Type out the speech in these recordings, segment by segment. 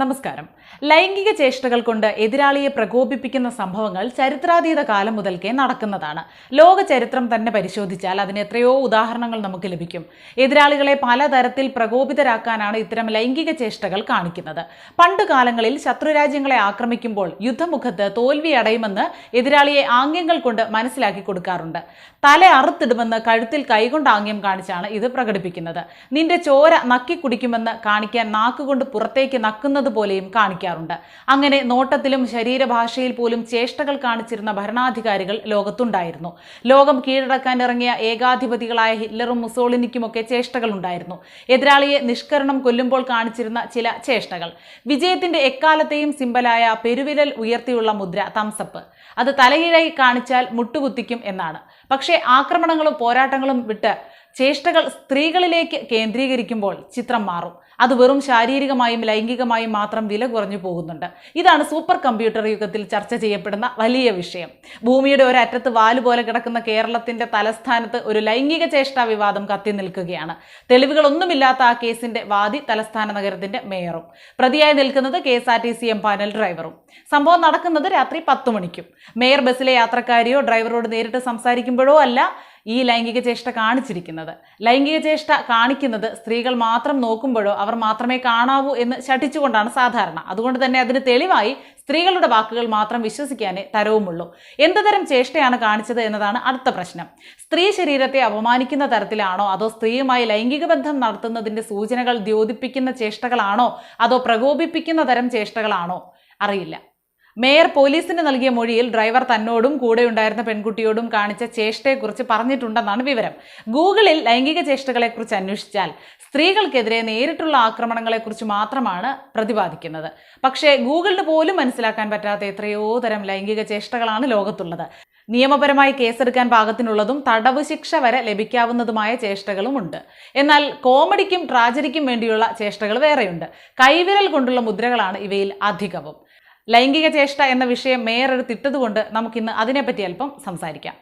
നമസ്കാരം. ലൈംഗിക ചേഷ്ടകൾ കൊണ്ട് എതിരാളിയെ പ്രകോപിപ്പിക്കുന്ന സംഭവങ്ങൾ ചരിത്രാതീത കാലം മുതൽക്കേ നടക്കുന്നതാണ്. ലോക ചരിത്രം തന്നെ പരിശോധിച്ചാൽ അതിന് എത്രയോ ഉദാഹരണങ്ങൾ നമുക്ക് ലഭിക്കും. എതിരാളികളെ പലതരത്തിൽ പ്രകോപിതരാക്കാനാണ് ഇത്തരം ലൈംഗിക ചേഷ്ടകൾ കാണിക്കുന്നത്. പണ്ട് കാലങ്ങളിൽ ശത്രുരാജ്യങ്ങളെ ആക്രമിക്കുമ്പോൾ യുദ്ധമുഖത്ത് തോൽവി അടയുമെന്ന് എതിരാളിയെ ആംഗ്യങ്ങൾ കൊണ്ട് മനസ്സിലാക്കി കൊടുക്കാറുണ്ട്. തല അറുത്തിടുമെന്ന് കഴുത്തിൽ കൈകൊണ്ട് ആംഗ്യം കാണിച്ചാണ് ഇത് പ്രകടിപ്പിക്കുന്നത്. നിന്റെ ചോര നക്കി കുടിക്കുമെന്ന് കാണിക്കാൻ നാക്കുകൊണ്ട് പുറത്തേക്ക് നക്കുന്നത് പോലെയും കാണിക്കാറുണ്ട്. അങ്ങനെ നോട്ടത്തിലും ശരീരഭാഷയിൽ പോലും ചേഷ്ടകൾ കാണിച്ചിരുന്ന ഭരണാധികാരികൾ ലോകത്തുണ്ടായിരുന്നു. ലോകം കീഴടക്കാൻ ഇറങ്ങിയ ഏകാധിപതികളായ ഹിറ്റ്ലറും മുസോളിനിക്കുമൊക്കെ ചേഷ്ടകൾ ഉണ്ടായിരുന്നു എതിരാളിയെ നിഷ്കരണം കൊല്ലുമ്പോൾ കാണിച്ചിരുന്ന ചില ചേഷ്ടകൾ. വിജയത്തിന്റെ എക്കാലത്തെയും സിമ്പലായ പെരുവിരൽ ഉയർത്തിയുള്ള മുദ്ര തംസപ്പ്. അത് തലകീഴായി കാണിച്ചാൽ മുട്ടുകുത്തിക്കും എന്നാണ്. പക്ഷേ ആക്രമണങ്ങളും പോരാട്ടങ്ങളും വിട്ട് ചേഷ്ടകൾ സ്ത്രീകളിലേക്ക് കേന്ദ്രീകരിക്കുമ്പോൾ ചിത്രം മാറും. അത് വെറും ശാരീരികമായും ലൈംഗികമായും മാത്രം വില കുറഞ്ഞു പോകുന്നുണ്ട്. ഇതാണ് സൂപ്പർ കമ്പ്യൂട്ടർ യുഗത്തിൽ ചർച്ച ചെയ്യപ്പെടുന്ന വലിയ വിഷയം. ഭൂമിയുടെ ഒരറ്റത്ത് വാൽ പോലെ കിടക്കുന്ന കേരളത്തിന്റെ തലസ്ഥാനത്ത് ഒരു ലൈംഗിക ചേഷ്ടാ വിവാദം കത്തി നിൽക്കുകയാണ്. തെളിവുകളൊന്നുമില്ലാത്ത ആ കേസിന്റെ വാദി തലസ്ഥാന നഗരത്തിന്റെ മേയറും. പ്രതിയായി നിൽക്കുന്നത് K S R T C M panel ഡ്രൈവറും. സംഭവം നടക്കുന്നത് രാത്രി പത്ത് മണിക്കും. മേയർ ബസ്സിലെ യാത്രക്കാരിയോ ഡ്രൈവറോട് നേരിട്ട് സംസാരിക്കുമ്പോഴോ അല്ല ഈ ലൈംഗിക ചേഷ്ട കാണിച്ചിരിക്കുന്നത്. ലൈംഗിക ചേഷ്ട കാണിക്കുന്നത് സ്ത്രീകൾ മാത്രം നോക്കുമ്പോഴോ അവർ മാത്രമേ കാണാവൂ എന്ന് ശഠിച്ചുകൊണ്ടാണ് സാധാരണ. അതുകൊണ്ട് തന്നെ അതിന് തെളിവായി സ്ത്രീകളുടെ വാക്കുകൾ മാത്രം വിശ്വസിക്കാനേ തരവുമുള്ളൂ. എന്ത് തരം ചേഷ്ടയാണ് കാണിച്ചത് എന്നതാണ് അടുത്ത പ്രശ്നം. സ്ത്രീ ശരീരത്തെ അപമാനിക്കുന്ന തരത്തിലാണോ അതോ സ്ത്രീയുമായി ലൈംഗിക ബന്ധം നടത്തുന്നതിന്റെ സൂചനകൾ ദ്യോതിപ്പിക്കുന്ന ചേഷ്ടകളാണോ അതോ പ്രകോപിപ്പിക്കുന്ന തരം ചേഷ്ടകളാണോ? അറിയില്ല. മേയർ പോലീസിന് നൽകിയ മൊഴിയിൽ ഡ്രൈവർ തന്നോടും കൂടെയുണ്ടായിരുന്ന പെൺകുട്ടിയോടും കാണിച്ച ചേഷ്ടയെക്കുറിച്ച് പറഞ്ഞിട്ടുണ്ടെന്നാണ് വിവരം. ഗൂഗിളിൽ ലൈംഗിക ചേഷ്ടകളെക്കുറിച്ച് അന്വേഷിച്ചാൽ സ്ത്രീകൾക്കെതിരെ നേരിട്ടുള്ള ആക്രമണങ്ങളെക്കുറിച്ച് മാത്രമാണ് പ്രതിപാദിക്കുന്നത്. പക്ഷേ ഗൂഗിളിന് പോലും മനസ്സിലാക്കാൻ പറ്റാത്ത എത്രയോ തരം ലൈംഗിക ചേഷ്ടകളാണ് ലോകത്തുള്ളത്. നിയമപരമായി കേസെടുക്കാൻ പാകത്തിനുള്ളതും തടവ് ശിക്ഷ വരെ ലഭിക്കാവുന്നതുമായ ചേഷ്ടകളുമുണ്ട്. എന്നാൽ കോമഡിക്കും ട്രാജഡിക്കും വേണ്ടിയുള്ള ചേഷ്ടകൾ വേറെയുണ്ട്. കൈവിരൽ കൊണ്ടുള്ള മുദ്രകളാണ് ഇവയിൽ അധികവും. ലൈംഗിക ചേഷ്ട എന്ന വിഷയം മേയർ എടുത്തിട്ടതുകൊണ്ട് നമുക്കിന്ന് അതിനെപ്പറ്റി അല്പം സംസാരിക്കാം.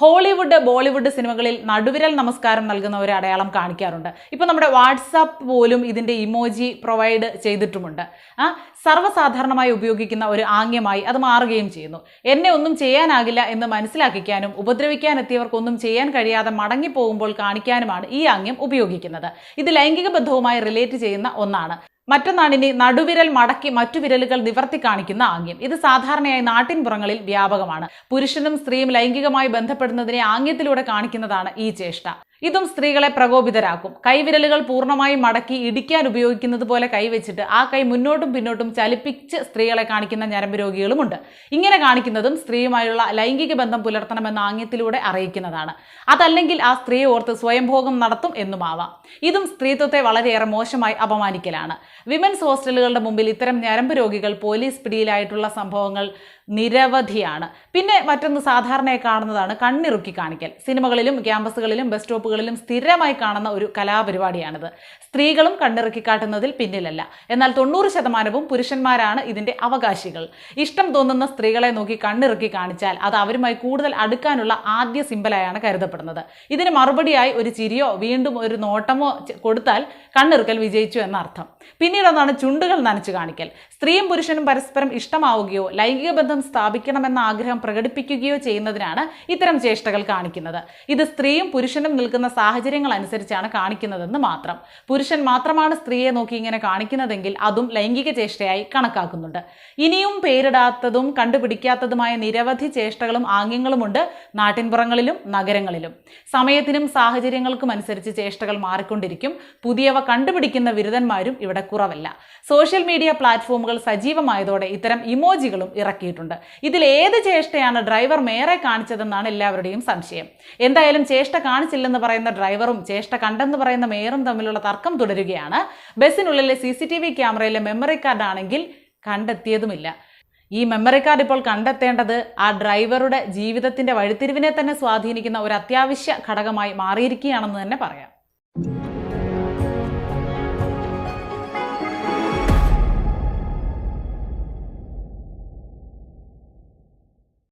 ഹോളിവുഡ് ബോളിവുഡ് സിനിമകളിൽ നടുവിരൽ നമസ്കാരം നൽകുന്ന ഒരു അടയാളം കാണിക്കാറുണ്ട്. ഇപ്പോൾ നമ്മുടെ വാട്സാപ്പ് പോലും ഇതിന്റെ ഇമോജി പ്രൊവൈഡ് ചെയ്തിട്ടുമുണ്ട്. ആ സർവസാധാരണമായി ഉപയോഗിക്കുന്ന ഒരു ആംഗ്യമായി അത് മാറുകയും ചെയ്യുന്നു. എന്നെ ഒന്നും ചെയ്യാനാകില്ല എന്ന് മനസ്സിലാക്കിക്കാനും ഉപദ്രവിക്കാൻ എത്തിയവർക്കൊന്നും ചെയ്യാൻ കഴിയാതെ മടങ്ങിപ്പോകുമ്പോൾ കാണിക്കാനുമാണ് ഈ ആംഗ്യം ഉപയോഗിക്കുന്നത്. ഇത് ലൈംഗിക ബന്ധവുമായി റിലേറ്റ് ചെയ്യുന്ന ഒന്നാണ്. മറ്റൊന്നാണ് ഇനി നടുവിരൽ മടക്കി മറ്റു വിരലുകൾ നിവർത്തി കാണിക്കുന്ന ആംഗ്യം. ഇത് സാധാരണയായി നാട്ടിൻപുറങ്ങളിൽ വ്യാപകമാണ്. പുരുഷനും സ്ത്രീയും ലൈംഗികമായി ബന്ധപ്പെടുന്നതിനെ ആംഗ്യത്തിലൂടെ കാണിക്കുന്നതാണ് ഈ ചേഷ്ട ഇതും സ്ത്രീകളെ പ്രകോപിതരാക്കും. കൈവിരലുകൾ പൂർണമായും മടക്കി ഇടിക്കാൻ ഉപയോഗിക്കുന്നത് പോലെ കൈവച്ചിട്ട് ആ കൈ മുന്നോട്ടും പിന്നോട്ടും ചലിപ്പിച്ച് സ്ത്രീകളെ കാണിക്കുന്ന ഞരമ്പ് രോഗികളുമുണ്ട്. ഇങ്ങനെ കാണിക്കുന്നതും സ്ത്രീയുമായുള്ള ലൈംഗിക ബന്ധം പുലർത്തണമെന്ന ആംഗ്യത്തിലൂടെ അറിയിക്കുന്നതാണ്. അതല്ലെങ്കിൽ ആ സ്ത്രീയെ ഓർത്ത് സ്വയംഭോഗം നടത്തും എന്നുമാവാം. ഇതും സ്ത്രീത്വത്തെ വളരെയേറെ മോശമായി അപമാനിക്കലാണ്. വിമൻസ് ഹോസ്റ്റലുകളുടെ മുമ്പിൽ ഇത്തരം ഞരമ്പ് രോഗികൾ പോലീസ് പിടിയിലായിട്ടുള്ള സംഭവങ്ങൾ നിരവധിയാണ്. പിന്നെ മറ്റൊന്ന് സാധാരണയായി കാണുന്നതാണ് കണ്ണിറുക്കി കാണിക്കൽ. സിനിമകളിലും ക്യാമ്പസുകളിലും ബസ് സ്റ്റോപ്പുകളിലും സ്ഥിരമായി കാണുന്ന ഒരു കലാപരിപാടിയാണിത്. സ്ത്രീകളും കണ്ണിറുക്കി കാട്ടുന്നതിൽ പിന്നിലല്ല. എന്നാൽ തൊണ്ണൂറ് ശതമാനവും പുരുഷന്മാരാണ് ഇതിന്റെ അവകാശികൾ. ഇഷ്ടം തോന്നുന്ന സ്ത്രീകളെ നോക്കി കണ്ണിറുക്കി കാണിച്ചാൽ അത് അവരുമായി കൂടുതൽ അടുക്കാനുള്ള ആദ്യ സിമ്പലായാണ് കരുതപ്പെടുന്നത്. ഇതിന് മറുപടിയായി ഒരു ചിരിയോ വീണ്ടും ഒരു നോട്ടമോ കൊടുത്താൽ കണ്ണിറുക്കൽ വിജയിച്ചു എന്നർത്ഥം. പിന്നീട് പിന്നീടൊന്നാണ് ചുണ്ടുകൾ നനച്ചു കാണിക്കൽ. സ്ത്രീയും പുരുഷനും പരസ്പരം ഇഷ്ടമാവുകയോ ലൈംഗിക ബന്ധം സ്ഥാപിക്കണമെന്ന ആഗ്രഹം പ്രകടിപ്പിക്കുകയോ ചെയ്യുന്നതിനാണ് ഇത്തരം ചേഷ്ടകൾ കാണിക്കുന്നത്. ഇത് സ്ത്രീയും പുരുഷനും നിൽക്കുന്ന സാഹചര്യങ്ങൾ അനുസരിച്ചാണ് കാണിക്കുന്നതെന്ന് മാത്രം. പുരുഷൻ മാത്രമാണ് സ്ത്രീയെ നോക്കി ഇങ്ങനെ കാണിക്കുന്നതെങ്കിൽ അതും ലൈംഗിക ചേഷ്ടയായി കണക്കാക്കുന്നുണ്ട്. ഇനിയും പേരിടാത്തതും കണ്ടുപിടിക്കാത്തതുമായ നിരവധി ചേഷ്ടകളും ആംഗ്യങ്ങളുമുണ്ട് നാട്ടിൻപുറങ്ങളിലും നഗരങ്ങളിലും. സമയത്തിനും സാഹചര്യങ്ങൾക്കും അനുസരിച്ച് ചേഷ്ടകൾ മാറിക്കൊണ്ടിരിക്കും. പുതിയവ കണ്ടുപിടിക്കുന്ന വിരുദ്ധന്മാരും ഇവിടെ കുറവല്ല. സോഷ്യൽ മീഡിയ പ്ലാറ്റ്ഫോമുകൾ സജീവമായതോടെ ഇത്തരം ഇമോജികളും ഇറക്കിയിട്ടുണ്ട്. ഇതിൽ ഏത് ചേഷ്ടയാണ് ഡ്രൈവർ മേറെ കാണിച്ചതെന്നാണ് എല്ലാവരുടെയും സംശയം. എന്തായാലും ചേഷ്ട കാണിച്ചില്ലെന്ന് പറയുന്ന ഡ്രൈവറും ചേഷ്ട കണ്ടെന്ന് പറയുന്ന മേയറും തമ്മിലുള്ള തർക്കം തുടരുകയാണ്. ബസ്സിനുള്ളിലെ സി സി ടി വി ക്യാമറയിലെ മെമ്മറി കാർഡ് ആണെങ്കിൽ കണ്ടെത്തിയതുമില്ല. ഈ മെമ്മറി കാർഡ് ഇപ്പോൾ കണ്ടെത്തേണ്ടത് ആ ഡ്രൈവറുടെ ജീവിതത്തിന്റെ വഴിത്തിരിവിനെ തന്നെ സ്വാധീനിക്കുന്ന ഒരു അത്യാവശ്യ ഘടകമായി മാറിയിരിക്കുകയാണെന്ന് തന്നെ പറയാം.